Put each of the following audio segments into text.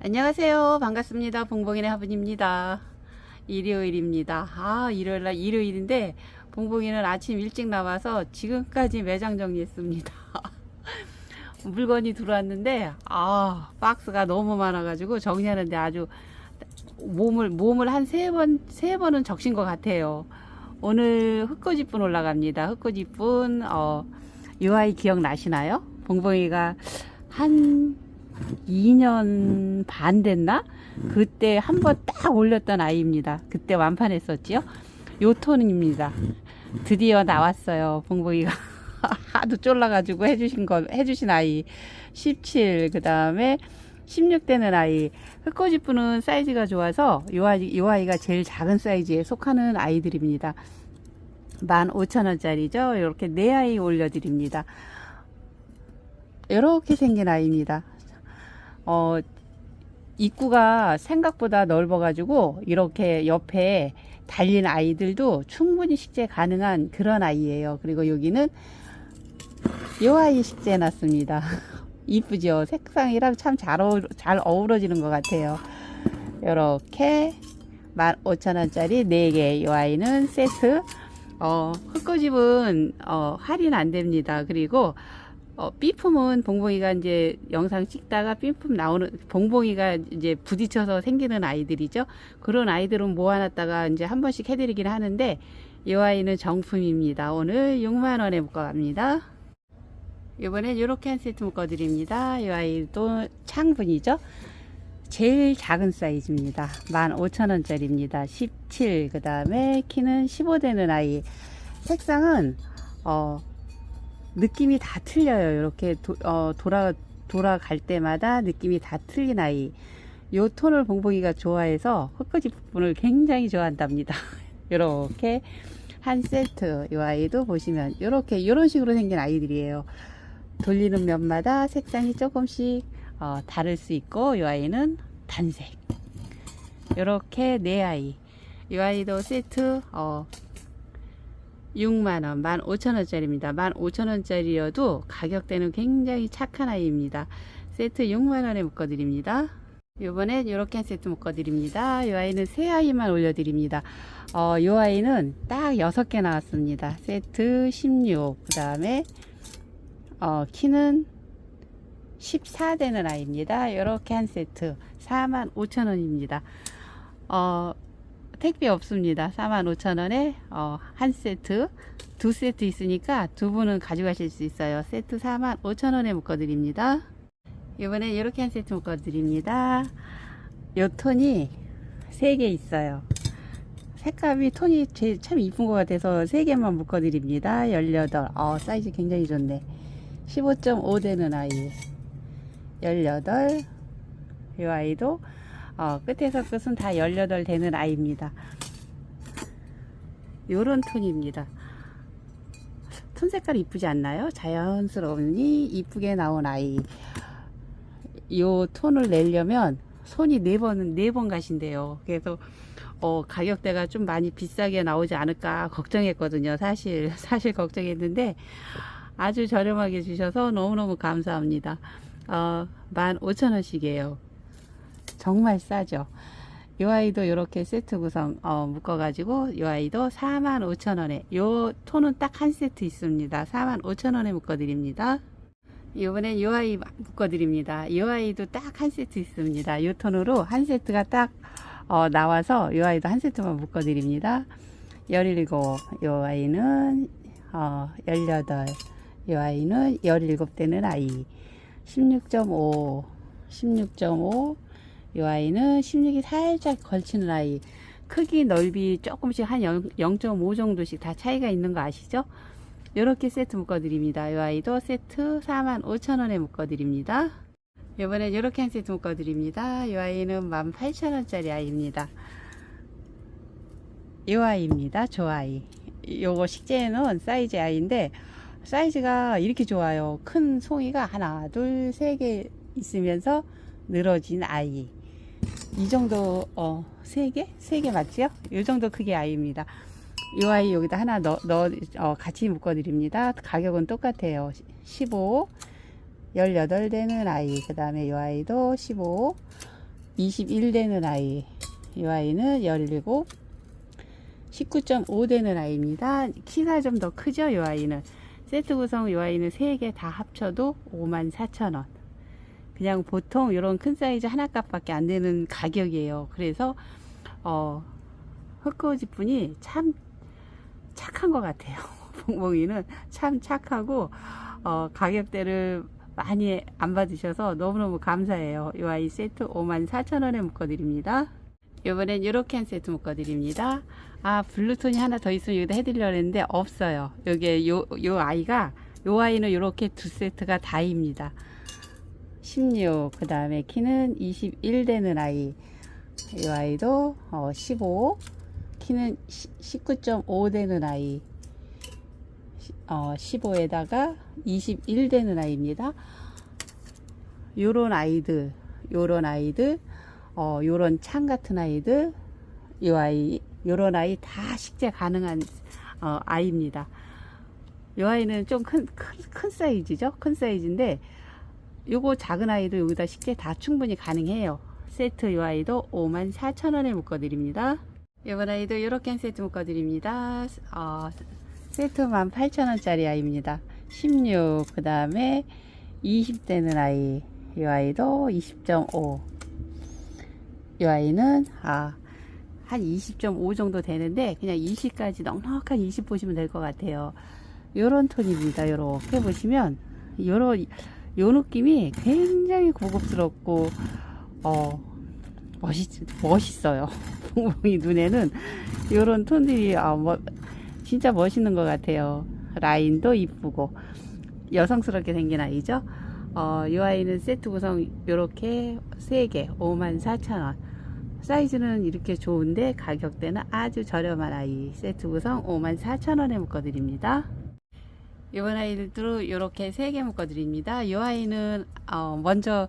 안녕하세요. 반갑습니다. 봉봉이네 화분입니다. 일요일입니다. 아, 일요일날 일요일인데 봉봉이는 아침 일찍 나와서 지금까지 매장 정리했습니다. 물건이 들어왔는데 아, 박스가 너무 많아 가지고 정리하는데 아주 몸을 몸을 한 세 번 세 번은 적신 것 같아요. 오늘 흑고지분 올라갑니다. 흑고지분 어, 이 아이 기억나시나요? 봉봉이가 한 2년 반 됐나? 그때 한 번 딱 올렸던 아이입니다. 그때 완판했었지요. 요 톤입니다. 드디어 나왔어요. 봉봉이가 하도 쫄라가지고 해주신 거 해주신 아이 17. 그 다음에 16 되는 아이. 흑고지분은 사이즈가 좋아서 요 아이 요 아이가 제일 작은 사이즈에 속하는 아이들입니다. 15,000원짜리죠. 이렇게 네 아이 올려드립니다. 이렇게 생긴 아이입니다. 어, 입구가 생각보다 넓어가지고 이렇게 옆에 달린 아이들도 충분히 식재 가능한 그런 아이예요. 그리고 여기는 요 아이 식재 놨습니다. 이쁘죠? 색상이랑 참 잘 어우러, 잘 어우러지는 것 같아요. 이렇게 15,000원짜리 4개. 요 아이는 세트. 어, 흑고집은 어, 할인 안 됩니다. 그리고 어, B품은 봉봉이가 이제 영상 찍다가 B품 나오는, 봉봉이가 이제 부딪혀서 생기는 아이들이죠. 그런 아이들은 모아놨다가 이제 한 번씩 해드리긴 하는데, 이 아이는 정품입니다. 오늘 6만 원에 묶어갑니다. 이번엔 이렇게 한 세트 묶어드립니다. 이 아이도 창분이죠. 제일 작은 사이즈입니다. 15,000원짜리입니다. 17. 그 다음에 키는 15 되는 아이. 색상은, 어, 느낌이 다 틀려요. 이렇게 도, 어, 돌아, 돌아갈 때마다 느낌이 다 틀린 아이. 요 톤을 봉봉이가 좋아해서 흑거지 부분을 굉장히 좋아한답니다. 이렇게 한 세트. 요 아이도 보시면 이렇게 이런 식으로 생긴 아이들이에요. 돌리는 면마다 색상이 조금씩 어, 다를 수 있고 이 아이는 단색. 이렇게 네 아이. 이 아이도 세트 어, 6만원, 15,000원짜리입니다. 15,000원짜리여도 가격대는 굉장히 착한 아이입니다. 세트 6만원에 묶어드립니다. 요번엔 이렇게 한 세트 묶어드립니다. 이 아이는 세 아이만 올려드립니다. 어, 이 아이는 딱 6개 나왔습니다. 세트 16. 그 다음에, 어, 키는 14 되는 아이입니다. 이렇게 한 세트 45,000원입니다. 어, 택배 없습니다. 45,000원에 어, 한 세트 두 세트 있으니까 두 분은 가져가실 수 있어요. 세트 45,000원에 묶어 드립니다. 이번에 이렇게 한 세트 묶어 드립니다. 요 톤이 3개 있어요. 색감이 톤이 제일 참 이쁜 것 같아서 3개만 묶어 드립니다. 18. 어, 사이즈 굉장히 좋네. 15.5 되는 아이. 18. 이 아이도 어, 끝에서 끝은 다 18 되는 아이입니다. 요런 톤입니다. 톤 색깔 이쁘지 않나요? 자연스러우니 이쁘게 나온 아이. 요 톤을 내려면 손이 네 번은 네번 가신대요. 그래서 어, 가격대가 좀 많이 비싸게 나오지 않을까 걱정했거든요. 사실 사실 걱정했는데 아주 저렴하게 주셔서 너무너무 감사합니다. 어, 15,000원씩이에요. 정말 싸죠. 이 아이도 이렇게 세트 구성 어, 묶어가지고 이 아이도 45,000원에 요 톤은 딱 한 세트 있습니다. 45,000원에 묶어드립니다. 이번엔 이 아이 묶어드립니다. 이 아이도 딱 한 세트 있습니다. 이 톤으로 한 세트가 딱 어, 나와서 이 아이도 한 세트만 묶어드립니다. 17, 이 아이는 어, 18, 이 아이는 17되는 아이 16.5, 16.5 이 아이는 16이 살짝 걸치는 아이. 크기 넓이 조금씩 한 0.5 정도씩 다 차이가 있는 거 아시죠? 이렇게 세트 묶어 드립니다. 이 아이도 세트 45,000원에 묶어 드립니다. 이번엔 이렇게 한 세트 묶어 드립니다. 이 아이는 18,000원짜리 아이입니다. 이 아이입니다. 저 아이. 요거 식재는 사이즈 아이인데 사이즈가 이렇게 좋아요. 큰 송이가 하나, 둘, 세 개 있으면서 늘어진 아이. 이 정도 어, 세 개? 세개 맞지요? 이 정도 크기 아이입니다. 이 아이 여기다 하나 넣어, 넣어 어, 같이 묶어 드립니다. 가격은 똑같아요. 15 18 되는 아이. 그 다음에 이 아이도 15 21 되는 아이. 이 아이는 17, 19.5 되는 아이입니다. 키가 좀 더 크죠, 이 아이는. 세트 구성 이 아이는 3개 다 합쳐도 54,000원. 그냥 보통 이런 큰 사이즈 하나 값밖에 안 되는 가격이에요. 그래서, 어, 흑거지 분이 참 착한 것 같아요. 봉봉이는 참 착하고, 어, 가격대를 많이 안 받으셔서 너무너무 감사해요. 이 아이 세트 54,000원에 묶어드립니다. 이번엔 이렇게 한 세트 묶어드립니다. 아, 블루톤이 하나 더 있으면 여기다 해드리려고 했는데 없어요. 여기 요, 요 아이가, 요 아이는 이렇게 두 세트가 다입니다. 16, 그 다음에 키는 21 되는 아이. 이 아이도 어, 15, 키는 19.5 되는 아이. 어, 15에다가 21 되는 아이입니다. 요런 아이들, 요런 아이들, 어, 요런 창 같은 아이들, 요 아이, 요런 아이 다 식재 가능한, 어, 아이입니다. 요 아이는 좀 큰, 큰, 큰 사이즈죠? 큰 사이즈인데, 요거 작은 아이도 여기다 식재 다 충분히 가능해요. 세트 요 아이도 54,000원에 묶어 드립니다. 요번 아이도 이렇게 한 세트 묶어 드립니다. 어, 세트 18,000원짜리 아이입니다. 16, 그 다음에 20대는 아이. 이 아이도 20.5. 이 아이는, 아, 한 20.5 정도 되는데, 그냥 20까지 넉넉한 20 보시면 될 것 같아요. 요런 톤입니다. 요렇게 보시면, 요런, 요 느낌이 굉장히 고급스럽고, 어, 멋있, 멋있어요. 봉봉이 눈에는 요런 톤들이, 아, 뭐, 진짜 멋있는 것 같아요. 라인도 이쁘고 여성스럽게 생긴 아이죠. 어, 이 아이는 세트 구성 이렇게 3개 54,000원. 사이즈는 이렇게 좋은데 가격대는 아주 저렴한 아이. 세트 구성 54,000원에 묶어드립니다. 이번 아이들도 이렇게 3개 묶어 드립니다. 이 아이는 어, 먼저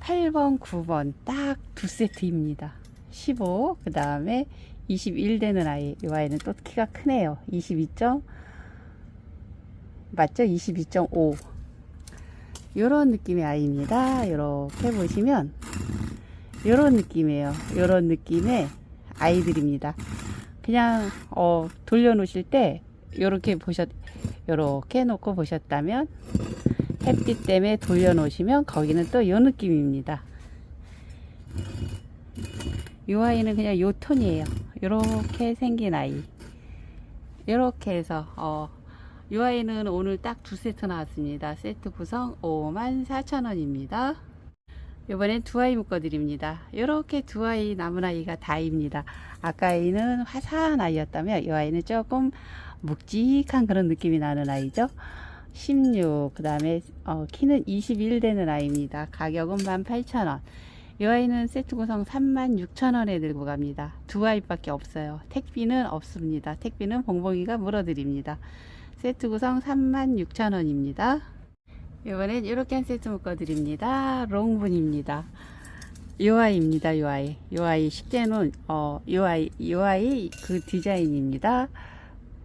8번, 9번 딱 두 세트입니다. 15, 그 다음에 21 되는 아이. 이 아이는 또 키가 크네요. 22점. 맞죠? 22.5. 요런 느낌의 아이입니다. 이렇게 보시면 요런 느낌이에요. 요런 느낌의 아이들입니다. 그냥 어, 돌려 놓으실 때 요렇게 보셨 요렇게 놓고 보셨다면 햇빛 때문에 돌려 놓으시면 거기는 또 요 느낌입니다. 이 아이는 그냥 요 톤이에요. 요렇게 생긴 아이. 요렇게 해서 어, 이 아이는 오늘 딱 두 세트 나왔습니다. 세트 구성 54,000원입니다. 이번엔 두 아이 묶어 드립니다. 이렇게 두 아이 남은 아이가 다입니다. 아까 아이는 화사한 아이였다면 이 아이는 조금 묵직한 그런 느낌이 나는 아이죠. 16, 그 다음에 어, 키는 21 되는 아이입니다. 가격은 18,000원. 이 아이는 세트 구성 36,000원에 들고 갑니다. 두 아이밖에 없어요. 택비는 없습니다. 택비는 봉봉이가 물어드립니다. 세트 구성 36,000원입니다. 이번엔 이렇게 한 세트 묶어 드립니다. 롱분입니다. 요 아이입니다. 요 아이. 요 아이 식재는 어, 요 아이, 요 아이 그 디자인입니다.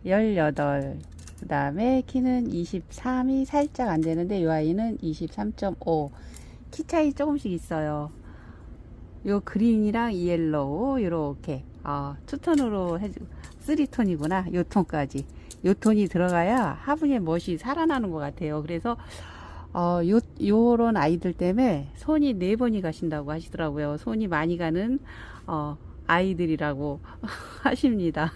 18. 그 다음에 키는 23이 살짝 안 되는데 요 아이는 23.5. 키 차이 조금씩 있어요. 요 그린이랑 이엘로우 요렇게 어, 투톤으로 해주 3톤이구나 요 톤까지 요 톤이 들어가야 화분의 멋이 살아나는 것 같아요 그래서 어, 요, 요런 아이들 때문에 손이 네 번이 가신다고 하시더라고요 손이 많이 가는 어, 아이들이라고 하십니다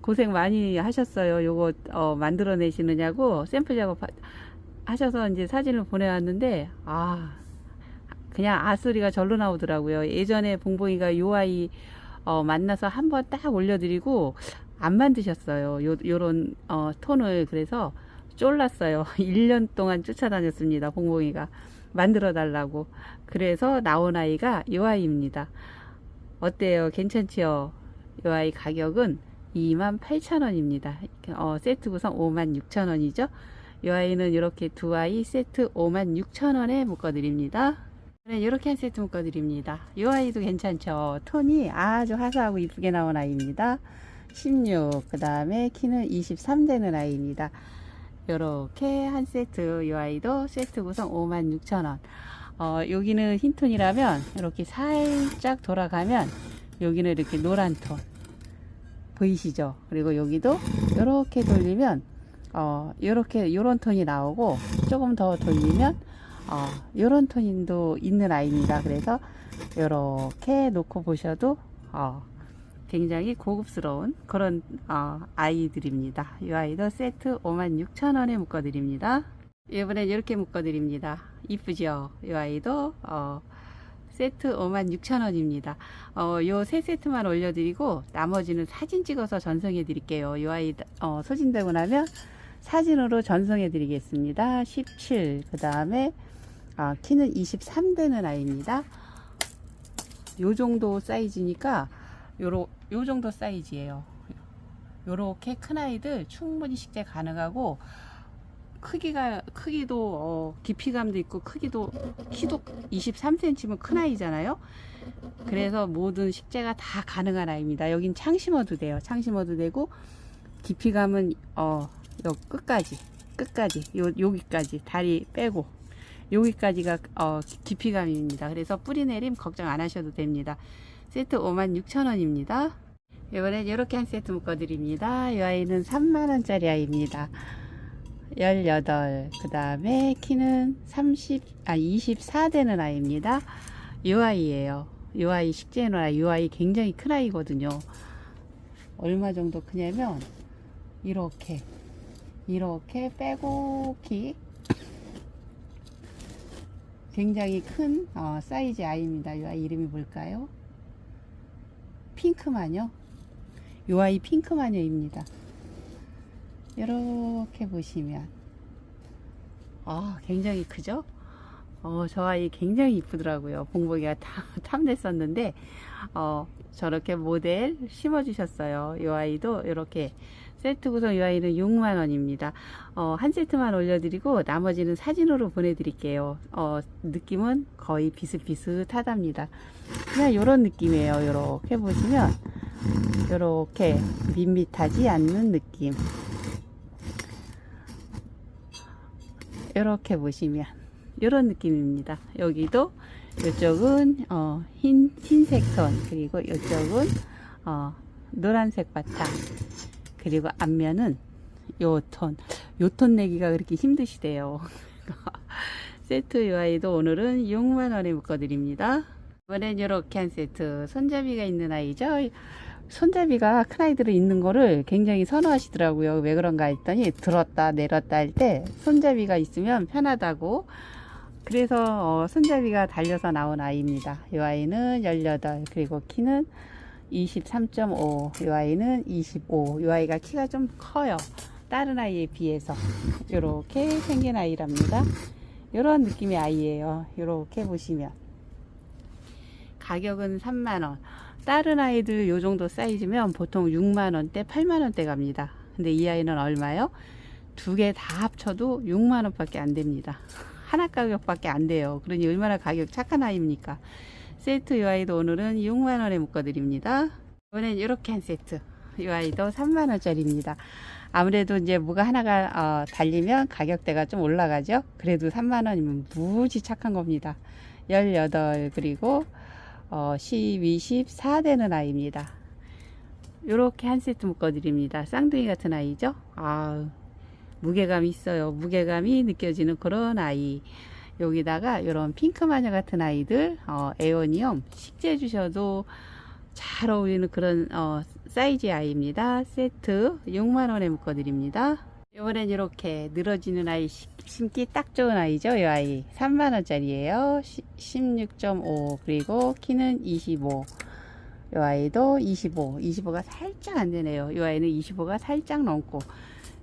고생 많이 하셨어요 요거 어, 만들어내시느냐고 샘플 작업 하- 하셔서 이제 사진을 보내왔는데 아 그냥 아소리가 절로 나오더라고요. 예전에 봉봉이가 요 아이 어, 만나서 한번 딱 올려드리고 안 만드셨어요. 요, 요런 어, 톤을 그래서 쫄랐어요. 1년 동안 쫓아다녔습니다. 봉봉이가 만들어 달라고. 그래서 나온 아이가 요 아이입니다. 어때요? 괜찮지요? 요 아이 가격은 28,000원입니다. 어, 세트 구성 56,000원이죠. 요 아이는 이렇게 두 아이 세트 56,000원에 묶어드립니다. 네, 이렇게 한 세트 묶어드립니다. 이 아이도 괜찮죠? 톤이 아주 화사하고 이쁘게 나온 아이입니다. 16, 그 다음에 키는 23 되는 아이입니다. 요렇게 한 세트 이 아이도 세트 구성 56,000원 어, 여기는 흰 톤이라면 이렇게 살짝 돌아가면 여기는 이렇게 노란 톤 보이시죠? 그리고 여기도 이렇게 돌리면 어, 요렇게 요런 톤이 나오고 조금 더 돌리면 어, 요런 톤도 있는 아이입니다. 그래서 요렇게 놓고 보셔도 어, 굉장히 고급스러운 그런 어, 아이들입니다. 이 아이도 세트 56,000원에 묶어 드립니다. 이번엔 이렇게 묶어 드립니다. 이쁘죠? 이 아이도 어, 세트 56,000원입니다. 어, 요 세 세트만 올려드리고 나머지는 사진 찍어서 전송해 드릴게요. 이 아이 어, 소진되고 나면 사진으로 전송해 드리겠습니다. 17. 그 다음에 아, 키는 23되는 아이입니다. 요 정도 사이즈니까 요로 요 정도 사이즈예요. 요렇게 큰 아이들 충분히 식재 가능하고 크기가 크기도 어, 깊이감도 있고 크기도 키도 23cm면 큰 아이잖아요. 그래서 모든 식재가 다 가능한 아이입니다. 여긴 창 심어도 돼요. 창 심어도 되고 깊이감은 어, 요 끝까지 끝까지 요 여기까지 다리 빼고 여기까지가 어, 깊이감입니다. 그래서 뿌리 내림 걱정 안 하셔도 됩니다. 세트 56,000원입니다. 이번엔 이렇게 한 세트 묶어 드립니다. 이 아이는 3만원짜리 아이입니다. 18. 그 다음에 키는 30, 아, 24 되는 아이입니다. 이 아이예요. 이 아이 식재노라 이 아이 굉장히 큰 아이거든요. 얼마 정도 크냐면, 이렇게, 이렇게 빼곡히 굉장히 큰 어, 사이즈 아이입니다. 이 아이 이름이 뭘까요? 핑크마녀. 이 아이 핑크마녀입니다. 이렇게 보시면 아 굉장히 크죠? 어, 저 아이 굉장히 이쁘더라고요. 봉봉이가 탐, 탐냈었는데 어, 저렇게 모델 심어 주셨어요. 이 아이도 이렇게 세트 구성 이 아이는 6만원입니다. 어, 한 세트만 올려드리고 나머지는 사진으로 보내드릴게요. 어, 느낌은 거의 비슷비슷하답니다. 그냥 이런 느낌이에요. 이렇게 보시면 이렇게 밋밋하지 않는 느낌. 이렇게 보시면 이런 느낌입니다. 여기도 이쪽은 어, 흰 흰색 톤 그리고 이쪽은 어, 노란색 바탕 그리고 앞면은 요 톤, 요톤 내기가 그렇게 힘드시대요. 세트 UI도 오늘은 6만원에 묶어드립니다. 이번엔 이렇게 한 세트 손잡이가 있는 아이죠. 손잡이가 큰 아이들은 있는 거를 굉장히 선호하시더라고요. 왜 그런가 했더니 들었다 내렸다 할 때 손잡이가 있으면 편하다고 그래서 어, 손잡이가 달려서 나온 아이입니다. 이 아이는 18 그리고 키는 23.5, 이 아이는 25. 이 아이가 키가 좀 커요. 다른 아이에 비해서 이렇게 생긴 아이랍니다. 이런 느낌의 아이예요. 이렇게 보시면 가격은 3만 원. 다른 아이들 요 정도 사이즈면 보통 6만 원대, 8만 원대 갑니다. 근데 이 아이는 얼마요? 두 개 다 합쳐도 6만 원 밖에 안 됩니다. 하나 가격 밖에 안 돼요. 그러니 얼마나 가격 착한 아이입니까? 세트 이 아이도 오늘은 6만 원에 묶어 드립니다. 이번엔 이렇게 한 세트. 이 아이도 3만 원짜리입니다. 아무래도 이제 뭐가 하나가 어, 달리면 가격대가 좀 올라가죠. 그래도 3만 원이면 무지 착한 겁니다. 18 그리고 어, 12, 14 되는 아이입니다. 이렇게 한 세트 묶어 드립니다. 쌍둥이 같은 아이죠. 아 무게감이 있어요. 무게감이 느껴지는 그런 아이. 여기다가 이런 핑크 마녀 같은 아이들 어, 에어니엄 식재 주셔도 잘 어울리는 그런 어, 사이즈 아이입니다. 세트 6만원에 묶어 드립니다. 이번엔 이렇게 늘어지는 아이 심기 딱 좋은 아이죠. 이 아이 3만원짜리예요. 16.5 그리고 키는 25. 이 아이도 25. 25가 살짝 안 되네요. 이 아이는 25가 살짝 넘고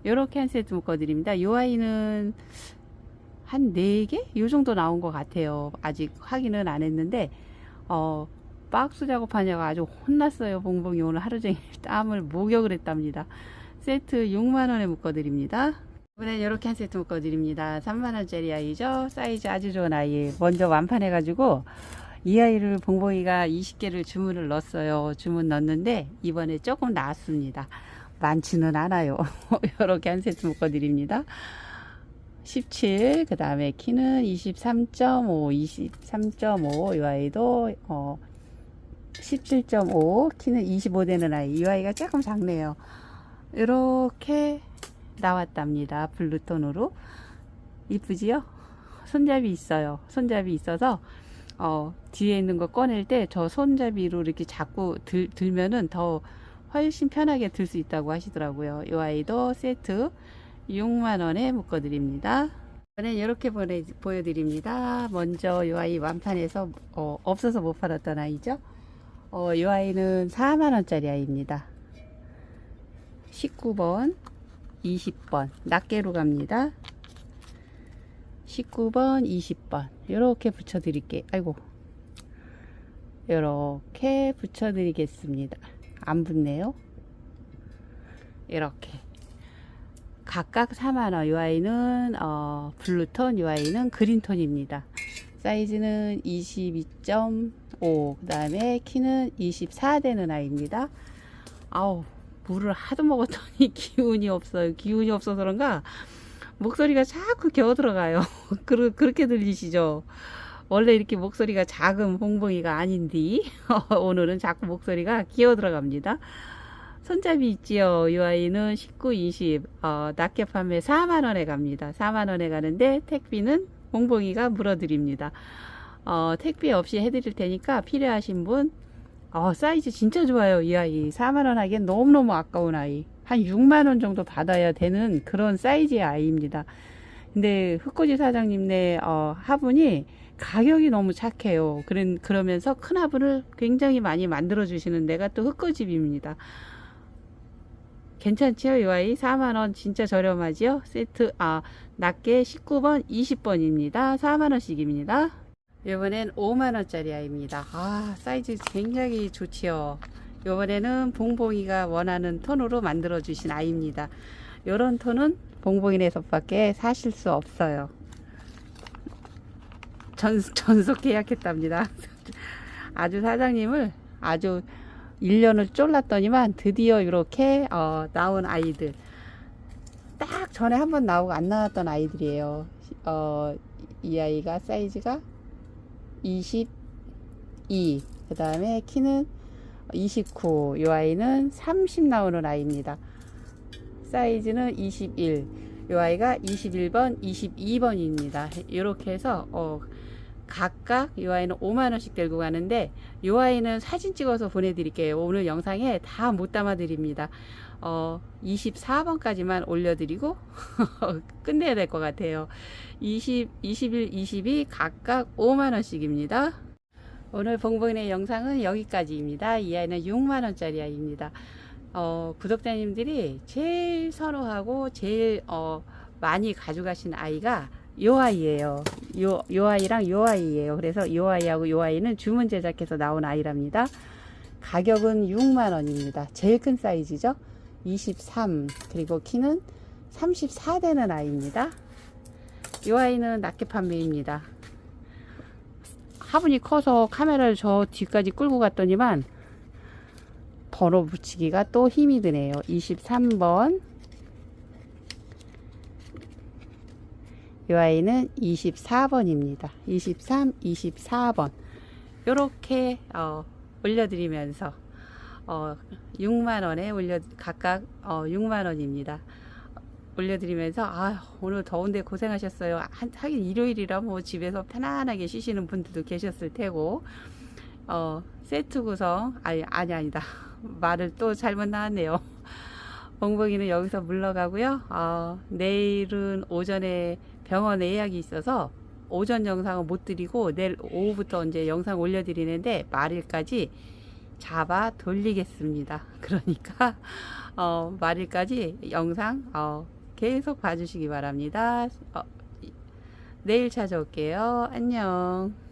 이렇게 한 세트 묶어 드립니다. 이 아이는 한 4개? 요 정도 나온 것 같아요. 아직 확인은 안 했는데, 어, 박스 작업하냐고 아주 혼났어요. 봉봉이 오늘 하루 종일 땀을 목욕을 했답니다. 세트 6만원에 묶어 드립니다. 이번엔 이렇게 한 세트 묶어드립니다. 3만원짜리 아이죠. 사이즈 아주 좋은 아이. 먼저 완판해가지고, 이 아이를 봉봉이가 20개를 주문을 넣었어요. 주문 넣었는데, 이번에 조금 나았습니다. 많지는 않아요. 이렇게 한 세트 묶어드립니다. 17, 그 다음에 키는 23.5, 23.5, 이 아이도, 어, 17.5, 키는 25 되는 아이. 이 아이가 조금 작네요. 이렇게 나왔답니다. 블루톤으로. 이쁘지요? 손잡이 있어요. 손잡이 있어서, 어, 뒤에 있는 거 꺼낼 때 저 손잡이로 이렇게 자꾸 들, 들면은 더 훨씬 편하게 들 수 있다고 하시더라고요. 이 아이도 세트 6만원에 묶어드립니다. 이번엔 이렇게 보내, 보여드립니다. 먼저 이 아이 완판해서 어, 없어서 못 팔았던 아이죠. 어, 이 아이는 4만원짜리 아이입니다. 19번, 20번, 낱개로 갑니다. 19번, 20번. 이렇게 붙여 드릴게요. 아이고. 이렇게 붙여 드리겠습니다. 안 붙네요. 이렇게. 각각 4만원. 이 아이는, 어, 블루톤, 이 아이는 그린톤입니다. 사이즈는 22.5. 그 다음에 키는 24 되는 아이입니다. 아우, 물을 하도 먹었더니 기운이 없어요. 기운이 없어서 그런가? 목소리가 자꾸 겨어 들어가요. 그러, 그렇게 들리시죠? 원래 이렇게 목소리가 작은 봉봉이가 아닌데 오늘은 자꾸 목소리가 기어 들어갑니다. 손잡이 있지요. 이 아이는 19, 20 어, 낱개 판매 4만원에 갑니다. 4만원에 가는데 택비는 봉봉이가 물어드립니다. 어, 택비 없이 해드릴 테니까 필요하신 분 어, 사이즈 진짜 좋아요. 이 아이 4만원 하기엔 너무너무 아까운 아이 한 6만원 정도 받아야 되는 그런 사이즈의 아이입니다. 근데 흑고지 사장님네 어, 화분이 가격이 너무 착해요. 그런, 그러면서 큰 화분을 굉장히 많이 만들어 주시는 데가 또 흑고집입니다. 괜찮지요? 이 아이 4만원 진짜 저렴하지요? 세트, 아, 낮게 19번, 20번입니다. 4만원씩입니다. 이번엔 5만원짜리 아이입니다. 아, 사이즈 굉장히 좋지요? 이번에는 봉봉이가 원하는 톤으로 만들어 주신 아이입니다. 이런 톤은 봉봉이네서밖에 사실 수 없어요. 전, 전속 계약했답니다. 아주 사장님을 아주 1년을 쫄랐더니만 드디어 이렇게 어, 나온 아이들 딱 전에 한번 나오고 안 나왔던 아이들이에요. 어, 이 아이가 사이즈가 22, 그 다음에 키는 29, 이 아이는 30 나오는 아이입니다. 사이즈는 21, 이 아이가 21번, 22번입니다. 이렇게 해서 어, 각각 이 아이는 5만원씩 들고 가는데 이 아이는 사진 찍어서 보내드릴게요. 오늘 영상에 다 못 담아드립니다. 어, 24번까지만 올려드리고 끝내야 될 것 같아요. 20, 21, 22 각각 5만원씩입니다. 오늘 봉봉이의 영상은 여기까지입니다. 이 아이는 6만원짜리 아이입니다. 어, 구독자님들이 제일 선호하고 제일 어, 많이 가져가신 아이가 요 아이예요. 요, 요 아이랑 요 아이예요. 그래서 요 아이하고 요 아이는 주문 제작해서 나온 아이랍니다. 가격은 6만 원입니다. 제일 큰 사이즈죠. 23 그리고 키는 34 되는 아이입니다. 요 아이는 낱개 판매입니다. 화분이 커서 카메라를 저 뒤까지 끌고 갔더니만 번호 붙이기가 또 힘이 드네요. 23번 이 아이는 24번입니다. 23, 24번 이렇게 어, 올려드리면서 어, 6만원에 올려 각각 어, 6만원입니다. 올려드리면서 아 오늘 더운데 고생하셨어요. 한, 하긴 일요일이라 뭐 집에서 편안하게 쉬시는 분들도 계셨을 테고 어, 세트 구성 아니 아니 아니다 말을 또 잘못 나왔네요. 벙벙이는 여기서 물러가고요. 어, 내일은 오전에 병원에 예약이 있어서 오전 영상은 못 드리고 내일 오후부터 이제 영상 올려드리는데 말일까지 잡아 돌리겠습니다. 그러니까 어, 말일까지 영상 어, 계속 봐주시기 바랍니다. 어, 내일 찾아올게요. 안녕.